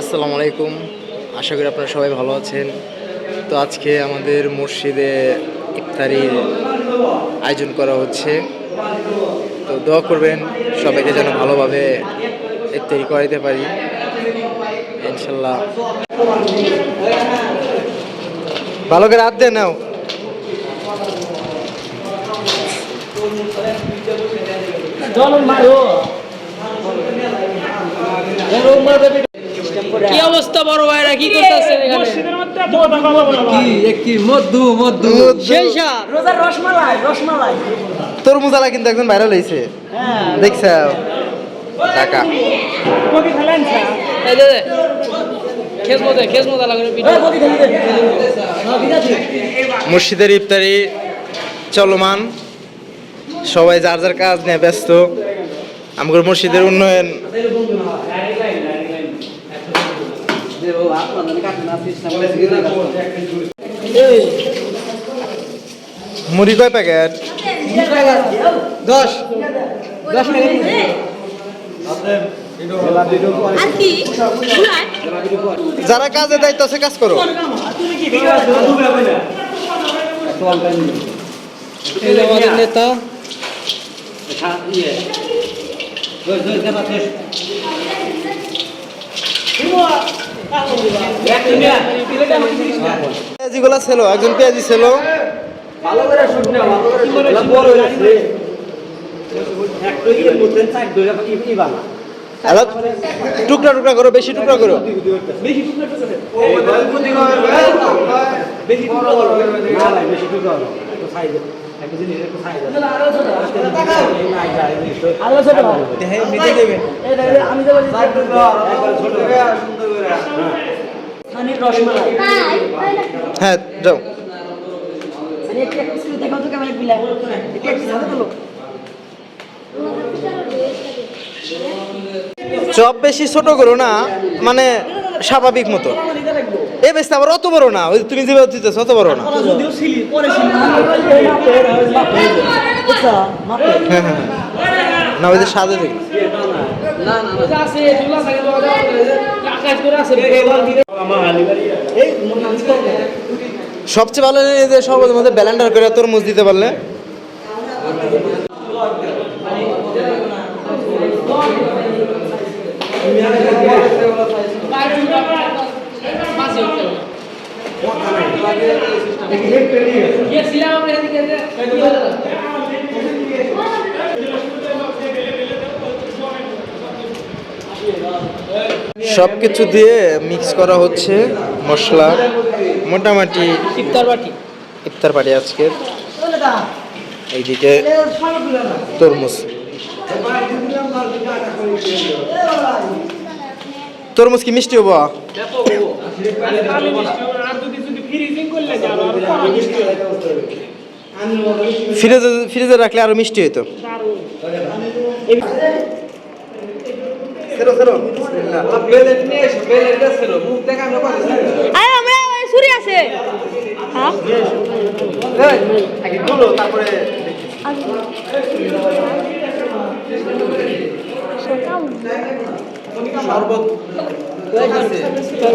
আসসালামু আলাইকুম। আশা করি আপনারা সবাই ভালো আছেন। তো আজকে আমাদের মসজিদে ইফতারির আয়োজন করা হচ্ছে। তো দোয়া করবেন, সবাইকে যেন ভালোভাবে ইফতারি করাইতে পারি। ইনশাল্লাহ। ভালো করে হাত দিয়ে নাও। কি অবস্থা বড় ভাইরা? কি করতেছেন এখানে? কি মধু মধু। সেই সাপ। রোজার রসমালাই রসমালাই। তরমুজালা কিন্তু একজন ভাইরাল হয়েছে দেখছ টাকা মসজিদের ইফতারি চলমান। সবাই যার যার কাজ নিয়ে ব্যস্ত। আমাদের মসজিদের উন্নয়ন মুড়ি কয় প্যাকেট? দশ। আর কি যারা কাজে দায়িত্ব আছে কাজ করো। এই যে আমাদের নেতা পেঁয়াজিগুলো ছিল একজন পেঁয়াজি ছিল। ভালো করে শুট না ভালো করে বড় টুকরা টুকরা করো বেশি টুকরা করো। আমি হ্যাঁ যাও। চপ বেশি ছোট করো না মানে স্বাভাবিক মতো। এ বেশি আবার অত বড় না ওই তুমি যেভাবে দিতেছ অত বড় না। আচ্ছা মাপে। হ্যাঁ হ্যাঁ না ওই যে সাদে দেখি। আছে মনে সবচেয়ে ভালো যে সবার মধ্যে ব্যালেন্ডার করে তরমুজ দিতে পারলে সব কিছু দিয়ে মিক্স করা হচ্ছে মশলা মোটামুটি ইফতার বাটি। ইফতার পার্টি আজকে। এইদিকে তরমুজ। তরমুজ কি মিষ্টি হব? ফ্রিজে ফ্রিজে রাখলে আরও মিষ্টি হইতো। বেলেট নিয়ে এসো বেলেট ছিল মুখ দেখা আমরা পারি আরে আমরা ওই ছুরি আছে হ্যাঁ তারপরে শরবত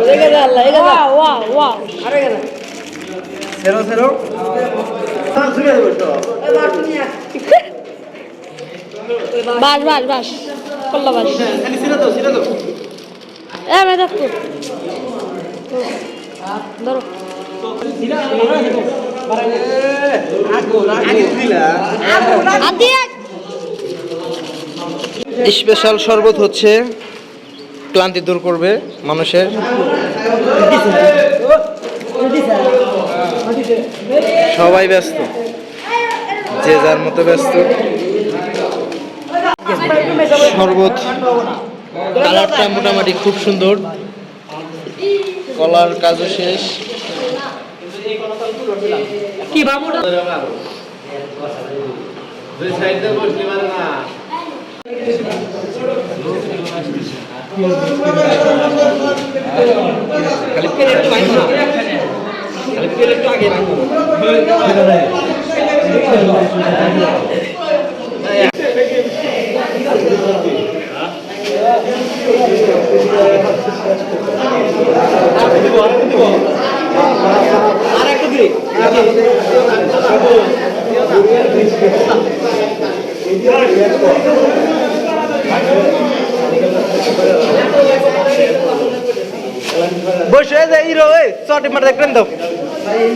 রেগে যা আল্লাহ রেগে যা ওয়া ওয়া আরে গেল সেরো সেরো বাস বাস বাস আমি দেখো ধরো। স্পেশাল শরবত হচ্ছে ক্লান্তি দূর করবে মানুষের। সবাই ব্যস্ত যে যার মতো ব্যস্ত। শরবত কালারটা মোটামুটি খুব সুন্দর। কলার কাজও শেষ। কি খালি প্লেট আগে বসে যাই রে চটে মারে দেখবেন তো। ভাই এই